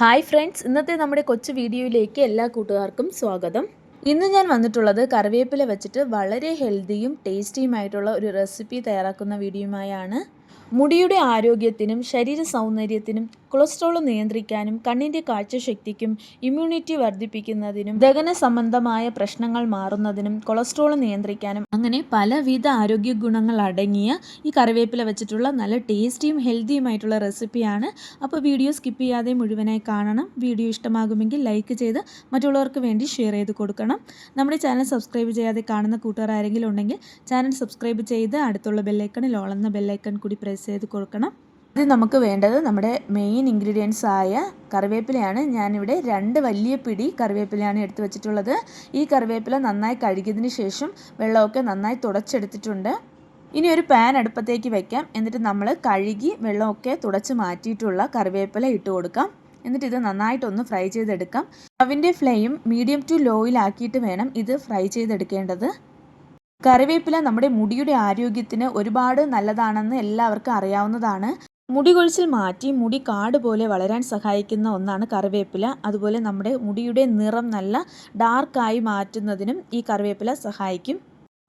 Hi friends ഇന്നത്തെ നമ്മുടെ കൊച്ചു വീഡിയോയിലേക്ക് എല്ലാ കൂട്ടുകാർക്കും സ്വാഗതം. ഇന്ന് ഞാൻ വന്നിട്ടുള്ളത് കറിവേപ്പില വെച്ചിട്ട് വളരെ ഹെൽത്തിയും ടേസ്റ്റിയുമായിട്ടുള്ള ഒരു റെസിപ്പി തയ്യാറാക്കുന്ന വീഡിയോയുമായാണ്. മുടിയുടെ ആരോഗ്യത്തിനും ശരീര സൗന്ദര്യത്തിനും കൊളസ്ട്രോൾ നിയന്ത്രിക്കാനും കണ്ണിന്റെ കാഴ്ചശക്തിക്കും ഇമ്മ്യൂണിറ്റി വർദ്ധിപ്പിക്കുന്നതിനും ദഹന സംബന്ധമായ പ്രശ്നങ്ങൾ മാറുന്നതിനും കൊളസ്ട്രോൾ നിയന്ത്രിക്കാനും അങ്ങനെ പലവിധ ആരോഗ്യ ഗുണങ്ങൾ അടങ്ങിയ ഈ കറിവേപ്പില വെച്ചിട്ടുള്ള നല്ല ടേസ്റ്റിയും ഹെൽത്തിയുമായിട്ടുള്ള റെസിപ്പിയാണ് അപ്പോൾ വീഡിയോ സ്കിപ്പ് ചെയ്യാതെ മുഴുവനായി കാണണം. വീഡിയോ ഇഷ്ടമാകുമെങ്കിൽ ലൈക്ക് ചെയ്ത് മറ്റുള്ളവർക്ക് വേണ്ടി ഷെയർ ചെയ്ത് കൊടുക്കണം. നമ്മുടെ ചാനൽ സബ്സ്ക്രൈബ് ചെയ്യാതെ കാണുന്ന കൂട്ടുകാർ ആരെങ്കിലും ഉണ്ടെങ്കിൽ ചാനൽ സബ്സ്ക്രൈബ് ചെയ്ത് അടുത്തുള്ള ബെല്ലൈക്കണിൽ ഓളുന്ന ബെല്ലൈക്കൺ കൂടി പ്രസ് ചെയ്ത് കൊടുക്കണം. ഇത് നമുക്ക് വേണ്ടത് നമ്മുടെ മെയിൻ ഇൻഗ്രീഡിയൻസ് ആയ കറിവേപ്പിലയാണ്. ഞാനിവിടെ രണ്ട് വലിയ പിടി കറിവേപ്പിലയാണ് എടുത്തു വെച്ചിട്ടുള്ളത്. ഈ കറിവേപ്പില നന്നായി കഴുകിയതിന് ശേഷം വെള്ളമൊക്കെ നന്നായി തുടച്ചെടുത്തിട്ടുണ്ട്. ഇനി ഒരു പാൻ അടുപ്പത്തേക്ക് വെക്കാം. എന്നിട്ട് നമ്മൾ കഴുകി വെള്ളമൊക്കെ തുടച്ച് മാറ്റിയിട്ടുള്ള കറിവേപ്പില ഇട്ട് കൊടുക്കാം. എന്നിട്ട് ഇത് നന്നായിട്ടൊന്ന് ഫ്രൈ ചെയ്തെടുക്കാം. അവന്റെ ഫ്ലെയിം മീഡിയം ടു ലോയിലാക്കിയിട്ട് വേണം ഇത് ഫ്രൈ ചെയ്തെടുക്കേണ്ടത്. കറിവേപ്പില നമ്മുടെ മുടിയുടെ ആരോഗ്യത്തിന് ഒരുപാട് നല്ലതാണെന്ന് എല്ലാവർക്കും അറിയാവുന്നതാണ്. മുടി കൊഴിച്ചിൽ മാറ്റി മുടി കാട് പോലെ വളരാൻ സഹായിക്കുന്ന ഒന്നാണ് കറിവേപ്പില. അതുപോലെ നമ്മുടെ മുടിയുടെ നിറം നല്ല ഡാർക്കായി മാറ്റുന്നതിനും ഈ കറിവേപ്പില സഹായിക്കും.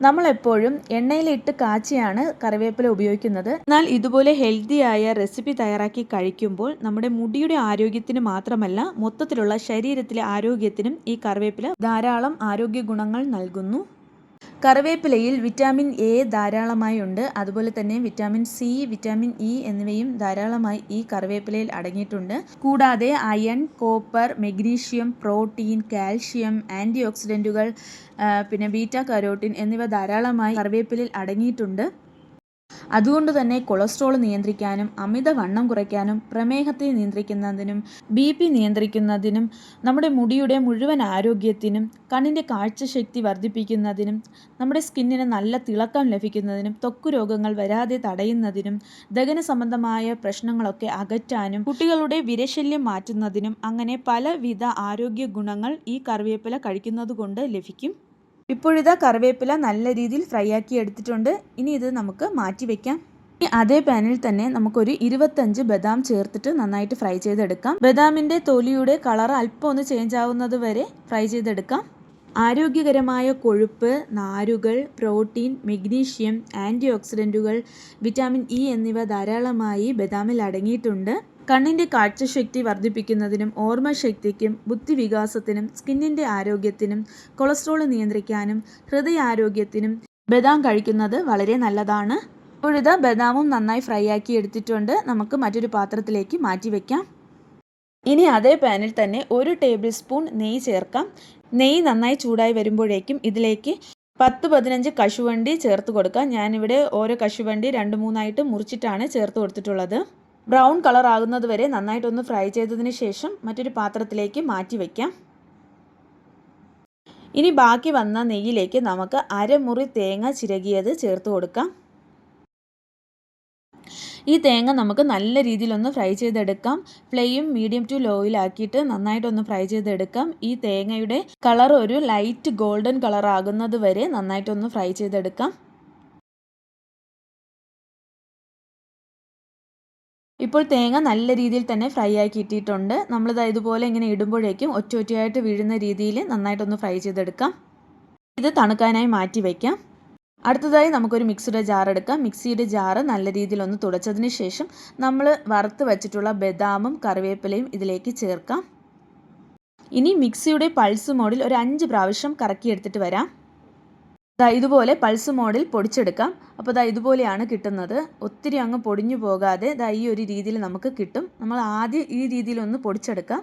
നമ്മളെപ്പോഴും എണ്ണയിലിട്ട് കാച്ചിയാണ് കറിവേപ്പില ഉപയോഗിക്കുന്നത്. എന്നാൽ ഇതുപോലെ ഹെൽത്തിയായ റെസിപ്പി തയ്യാറാക്കി കഴിക്കുമ്പോൾ നമ്മുടെ മുടിയുടെ ആരോഗ്യത്തിന് മാത്രമല്ല മൊത്തത്തിലുള്ള ശരീരത്തിലെ ആരോഗ്യത്തിനും ഈ കറിവേപ്പില ധാരാളം ആരോഗ്യ ഗുണങ്ങൾ നൽകുന്നു. കറിവേപ്പിലയിൽ വിറ്റാമിൻ എ ധാരാളമായി ഉണ്ട്. അതുപോലെ തന്നെ വിറ്റാമിൻ സി വിറ്റാമിൻ ഇ എന്നിവയും ധാരാളമായി ഈ കറിവേപ്പിലയിൽ അടങ്ങിയിട്ടുണ്ട്. കൂടാതെ iron copper magnesium protein calcium anti ഓക്സിഡന്റുകൾ പിന്നെ ബീറ്റ കരോട്ടിൻ എന്നിവ ധാരാളമായി കറിവേപ്പിലയിൽ അടങ്ങിയിട്ടുണ്ട്. അതുകൊണ്ട് തന്നെ കൊളസ്ട്രോൾ നിയന്ത്രിക്കാനും അമിതവണ്ണം കുറയ്ക്കാനും പ്രമേഹത്തെ നിയന്ത്രിക്കുന്നതിനും ബി പി നിയന്ത്രിക്കുന്നതിനും നമ്മുടെ മുടിയുടെ മുഴുവൻ ആരോഗ്യത്തിനും കണ്ണിന്റെ കാഴ്ചശക്തി വർദ്ധിപ്പിക്കുന്നതിനും നമ്മുടെ സ്കിന്നിന് നല്ല തിളക്കം ലഭിക്കുന്നതിനും ത്വക്ക് രോഗങ്ങൾ വരാതെ തടയുന്നതിനും ദഹന സംബന്ധമായ പ്രശ്നങ്ങളൊക്കെ അകറ്റാനും കുട്ടികളുടെ വിരശല്യം മാറ്റുന്നതിനും അങ്ങനെ പലവിധ ആരോഗ്യ ഗുണങ്ങൾ ഈ കറിവേപ്പില കഴിക്കുന്നത് കൊണ്ട് ലഭിക്കും. ഇപ്പോഴിതാ കറിവേപ്പില നല്ല രീതിയിൽ ഫ്രൈ ആക്കി എടുത്തിട്ടുണ്ട്. ഇനി ഇത് നമുക്ക് മാറ്റി വെക്കാം. ഇനി അതേ പാനിൽ തന്നെ നമുക്കൊരു ഇരുപത്തഞ്ച് ബദാം ചേർത്തിട്ട് നന്നായിട്ട് ഫ്രൈ ചെയ്തെടുക്കാം. ബദാമിന്റെ തൊലിയുടെ കളർ അല്പം ഒന്ന് ചേഞ്ച് ആവുന്നത് വരെ ഫ്രൈ ചെയ്തെടുക്കാം. ആരോഗ്യകരമായ കൊഴുപ്പ് നാരുകൾ പ്രോട്ടീൻ മെഗ്നീഷ്യം ആന്റി ഓക്സിഡന്റുകൾ വിറ്റാമിൻ ഇ എന്നിവ ധാരാളമായി ബദാമിൽ അടങ്ങിയിട്ടുണ്ട്. കണ്ണിന്റെ കാഴ്ചശക്തി വർദ്ധിപ്പിക്കുന്നതിനും ഓർമ്മശക്തിക്കും ബുദ്ധിവികാസത്തിനും സ്കിന്നിന്റെ ആരോഗ്യത്തിനും കൊളസ്ട്രോൾ നിയന്ത്രിക്കാനും ഹൃദയാരോഗ്യത്തിനും ബദാം കഴിക്കുന്നത് വളരെ നല്ലതാണ്. ഇപ്പോഴിത് ബദാമും നന്നായി ഫ്രൈ ആക്കി എടുത്തിട്ടുണ്ട്. നമുക്ക് മറ്റൊരു പാത്രത്തിലേക്ക് മാറ്റി വയ്ക്കാം ഇനി അതേ പാനിൽ തന്നെ ഒരു ടേബിൾ സ്പൂൺ നെയ്യ് ചേർക്കാം. നെയ്യ് നന്നായി ചൂടായി വരുമ്പോഴേക്കും ഇതിലേക്ക് പത്ത് പതിനഞ്ച് കശുവണ്ടി ചേർത്ത് കൊടുക്കാം. ഞാനിവിടെ ഓരോ കശുവണ്ടി രണ്ട് മൂന്നായിട്ട് മുറിച്ചിട്ടാണ് ചേർത്ത് കൊടുത്തിട്ടുള്ളത്. ബ്രൗൺ കളർ ആകുന്നത് വരെ നന്നായിട്ടൊന്ന് ഫ്രൈ ചെയ്തതിന് ശേഷം മറ്റൊരു പാത്രത്തിലേക്ക് മാറ്റി വയ്ക്കാം ഇനി ബാക്കി വന്ന നെയ്യിലേക്ക് നമുക്ക് അരമുറി തേങ്ങ ചിരകിയത് ചേർത്ത് കൊടുക്കാം. ഈ തേങ്ങ നമുക്ക് നല്ല രീതിയിലൊന്ന് ഫ്രൈ ചെയ്തെടുക്കാം. ഫ്ലെയിം മീഡിയം ടു ലോയിലാക്കിയിട്ട് നന്നായിട്ടൊന്ന് ഫ്രൈ ചെയ്തെടുക്കാം. ഈ തേങ്ങയുടെ കളർ ഒരു ലൈറ്റ് ഗോൾഡൻ കളർ ആകുന്നത് വരെ നന്നായിട്ടൊന്ന് ഫ്രൈ ചെയ്തെടുക്കാം. ഇപ്പോൾ തേങ്ങ നല്ല രീതിയിൽ തന്നെ ഫ്രൈ ആക്കി ഇട്ടിട്ടുണ്ട് നമ്മളിത് ഇതുപോലെ ഇങ്ങനെ ഇടുമ്പോഴേക്കും ഒറ്റ ഒറ്റയായിട്ട് വീഴുന്ന രീതിയിൽ നന്നായിട്ടൊന്ന് ഫ്രൈ ചെയ്തെടുക്കാം. ഇത് തണുക്കാനായി മാറ്റി വയ്ക്കാം അടുത്തതായി നമുക്കൊരു മിക്സിയുടെ ജാർ എടുക്കാം. മിക്സിയുടെ ജാറ് നല്ല രീതിയിൽ ഒന്ന് തുടച്ചതിന് ശേഷം നമ്മൾ വറുത്ത് വെച്ചിട്ടുള്ള ബദാമും കറിവേപ്പിലയും ഇതിലേക്ക് ചേർക്കാം. ഇനി മിക്സിയുടെ പൾസ് മോഡിൽ ഒരു അഞ്ച് പ്രാവശ്യം കറക്കിയെടുത്തിട്ട് വരാം. ദാ ഇതുപോലെ പൾസ് മോഡിൽ പൊടിച്ചെടുക്കാം. അപ്പോൾ ദാ ഇതുപോലെയാണ് കിട്ടുന്നത്. ഒത്തിരി അങ്ങ് പൊടിഞ്ഞു പോകാതെ ദാ ഈ ഒരു രീതിയിൽ നമുക്ക് കിട്ടും. നമ്മൾ ആദ്യം ഈ രീതിയിൽ ഒന്ന് പൊടിച്ചെടുക്കാം.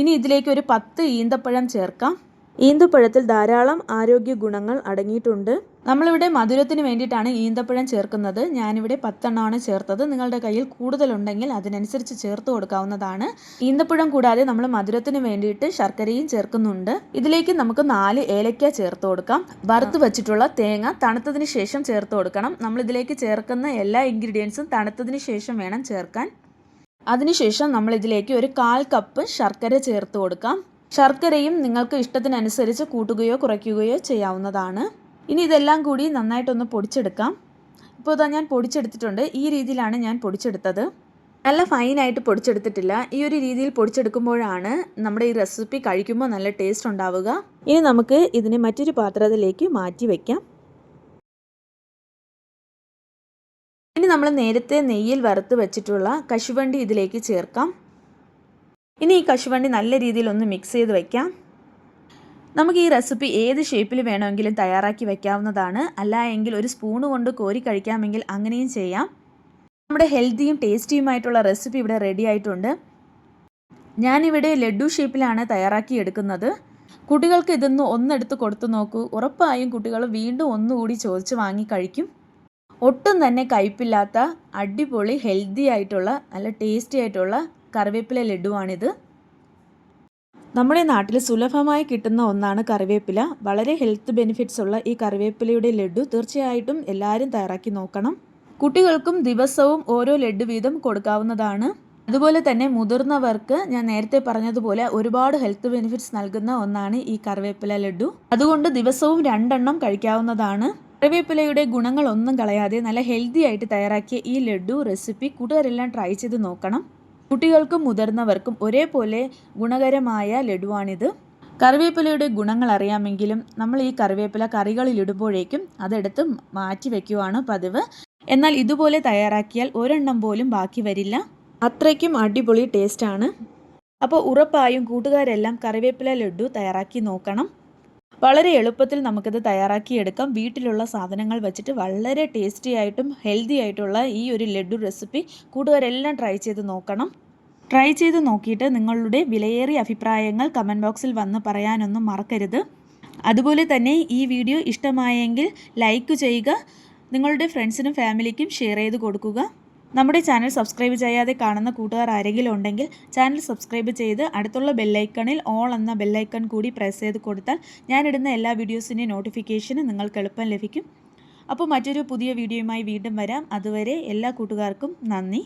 ഇനി ഇതിലേക്ക് ഒരു പത്ത് ഈന്തപ്പഴം ചേർക്കാം. ഈന്തപ്പഴത്തിൽ ധാരാളം ആരോഗ്യ ഗുണങ്ങൾ അടങ്ങിയിട്ടുണ്ട്. നമ്മളിവിടെ മധുരത്തിന് വേണ്ടിയിട്ടാണ് ഈന്തപ്പഴം ചേർക്കുന്നത്. ഞാനിവിടെ പത്തെണ്ണമാണ് ചേർത്തത്. നിങ്ങളുടെ കയ്യിൽ കൂടുതലുണ്ടെങ്കിൽ അതിനനുസരിച്ച് ചേർത്ത് കൊടുക്കാവുന്നതാണ്. ഈന്തപ്പഴം കൂടാതെ നമ്മൾ മധുരത്തിന് വേണ്ടിയിട്ട് ശർക്കരയും ചേർക്കുന്നുണ്ട്. ഇതിലേക്ക് നമുക്ക് നാല് ഏലക്ക ചേർത്ത് കൊടുക്കാം. വറുത്ത് വെച്ചിട്ടുള്ള തേങ്ങ തണുത്തതിന് ശേഷം ചേർത്ത് കൊടുക്കണം. നമ്മൾ ഇതിലേക്ക് ചേർക്കുന്ന എല്ലാ ഇൻഗ്രീഡിയൻസും തണുത്തതിന് ശേഷം വേണം ചേർക്കാൻ. അതിനുശേഷം നമ്മൾ ഇതിലേക്ക് ഒരു കാൽ കപ്പ് ശർക്കര ചേർത്ത് കൊടുക്കാം. ശർക്കരയും നിങ്ങൾക്ക് ഇഷ്ടത്തിനനുസരിച്ച് കൂട്ടുകയോ കുറയ്ക്കുകയോ ചെയ്യാവുന്നതാണ്. ഇനി ഇതെല്ലാം കൂടി നന്നായിട്ടൊന്ന് പൊടിച്ചെടുക്കാം. ഇപ്പോൾ ഇതാ ഞാൻ പൊടിച്ചെടുത്തിട്ടുണ്ട്. ഈ രീതിയിലാണ് ഞാൻ പൊടിച്ചെടുത്തത്. നല്ല ഫൈനായിട്ട് പൊടിച്ചെടുത്തിട്ടില്ല. ഈ ഒരു രീതിയിൽ പൊടിച്ചെടുക്കുമ്പോഴാണ് നമ്മുടെ ഈ റെസിപ്പി കഴിക്കുമ്പോൾ നല്ല ടേസ്റ്റ് ഉണ്ടാവുക. ഇനി നമുക്ക് ഇതിനെ മറ്റൊരു പാത്രത്തിലേക്ക് മാറ്റി വയ്ക്കാം ഇനി നമ്മൾ നേരത്തെ നെയ്യിൽ വറുത്ത് വെച്ചിട്ടുള്ള കശുവണ്ടി ഇതിലേക്ക് ചേർക്കാം. ഇനി ഈ കശുവണ്ടി നല്ല രീതിയിൽ ഒന്ന് മിക്സ് ചെയ്ത് വയ്ക്കാം നമുക്ക് ഈ റെസിപ്പി ഏത് ഷേപ്പിൽ വേണമെങ്കിലും തയ്യാറാക്കി വെക്കാവുന്നതാണ്. അല്ല എങ്കിൽ ഒരു സ്പൂണ് കൊണ്ട് കോരി കഴിക്കാമെങ്കിൽ അങ്ങനെയും ചെയ്യാം. നമ്മുടെ ഹെൽത്തിയും ടേസ്റ്റിയുമായിട്ടുള്ള റെസിപ്പി ഇവിടെ റെഡി ആയിട്ടുണ്ട്. ഞാനിവിടെ ലഡു ഷേപ്പിലാണ് തയ്യാറാക്കി എടുക്കുന്നത്. കുട്ടികൾക്ക് ഇതൊന്ന് ഒന്നെടുത്ത് കൊടുത്തു നോക്കൂ. ഉറപ്പായും കുട്ടികൾ വീണ്ടും ഒന്നുകൂടി ചോദിച്ച് വാങ്ങി കഴിക്കും. ഒട്ടും തന്നെ കയ്പില്ലാത്ത അടിപൊളി ഹെൽത്തി ആയിട്ടുള്ള നല്ല ടേസ്റ്റി ആയിട്ടുള്ള കറിവേപ്പില ലഡുവാണിത്. നമ്മുടെ നാട്ടിൽ സുലഭമായി കിട്ടുന്ന ഒന്നാണ് കറിവേപ്പില. വളരെ ഹെൽത്ത് ബെനിഫിറ്റ്സ് ഉള്ള ഈ കറിവേപ്പിലയുടെ ലഡു തീർച്ചയായിട്ടും എല്ലാവരും തയ്യാറാക്കി നോക്കണം. കുട്ടികൾക്കും ദിവസവും ഓരോ ലഡു വീതം കൊടുക്കാവുന്നതാണ്. അതുപോലെ തന്നെ മുതിർന്നവർക്ക് ഞാൻ നേരത്തെ പറഞ്ഞതുപോലെ ഒരുപാട് ഹെൽത്ത് ബെനിഫിറ്റ്സ് നൽകുന്ന ഒന്നാണ് ഈ കറിവേപ്പില ലഡു. അതുകൊണ്ട് ദിവസവും രണ്ടെണ്ണം കഴിക്കാവുന്നതാണ്. കറിവേപ്പിലയുടെ ഗുണങ്ങളൊന്നും കളയാതെ നല്ല ഹെൽത്തി ആയിട്ട് തയ്യാറാക്കിയ ഈ ലഡു റെസിപ്പി കൂട്ടുകാരെല്ലാം ട്രൈ ചെയ്ത് നോക്കണം. കുട്ടികൾക്കും മുതിർന്നവർക്കും ഒരേപോലെ ഗുണകരമായ ലഡുവാണിത്. കറിവേപ്പിലയുടെ ഗുണങ്ങൾ അറിയാമെങ്കിലും നമ്മൾ ഈ കറിവേപ്പില കറികളിൽ ഇടുമ്പോഴേക്കും അതെടുത്ത് മാറ്റി വയ്ക്കുവാണ് പതിവ്. എന്നാൽ ഇതുപോലെ തയ്യാറാക്കിയാൽ ഒരെണ്ണം പോലും ബാക്കി വരില്ല. അത്രയ്ക്കും അടിപൊളി ടേസ്റ്റാണ്. അപ്പോൾ ഉറപ്പായും കൂട്ടുകാരെല്ലാം കറിവേപ്പില ലഡു തയ്യാറാക്കി നോക്കണം. വളരെ എളുപ്പത്തിൽ നമുക്കിത് തയ്യാറാക്കിയെടുക്കാം. വീട്ടിലുള്ള സാധനങ്ങൾ വെച്ചിട്ട് വളരെ ടേസ്റ്റി ആയിട്ടും ഹെൽത്തി ആയിട്ടുള്ള ഈ ഒരു ലഡു റെസിപ്പി കൂട്ടുകാരെല്ലാം ട്രൈ ചെയ്ത് നോക്കണം. ട്രൈ ചെയ്ത് നോക്കിയിട്ട് നിങ്ങളുടെ വിലയേറിയ അഭിപ്രായങ്ങൾ കമന്റ് ബോക്സിൽ വന്ന് പറയാനൊന്നും മറക്കരുത്. അതുപോലെ തന്നെ ഈ വീഡിയോ ഇഷ്ടമായെങ്കിൽ ലൈക്ക് ചെയ്യുക. നിങ്ങളുടെ ഫ്രണ്ട്സിനും ഫാമിലിക്കും ഷെയർ ചെയ്ത് കൊടുക്കുക. നമ്മുടെ ചാനൽ സബ്സ്ക്രൈബ് ചെയ്യാതെ കാണുന്ന കൂട്ടുകാർ ആരെങ്കിലും ഉണ്ടെങ്കിൽ ചാനൽ സബ്സ്ക്രൈബ് ചെയ്ത് അടുത്തുള്ള ബെല്ലൈക്കണിൽ ഓൾ എന്ന ബെല്ലൈക്കൺ കൂടി പ്രസ് ചെയ്ത് കൊടുത്താൽ ഞാനിടുന്ന എല്ലാ വീഡിയോസിന്റെയും നോട്ടിഫിക്കേഷനും നിങ്ങൾക്ക് എളുപ്പം ലഭിക്കും. അപ്പോൾ മറ്റൊരു പുതിയ വീഡിയോയുമായി വീണ്ടും വരാം. അതുവരെ എല്ലാ കൂട്ടുകാർക്കും നന്ദി.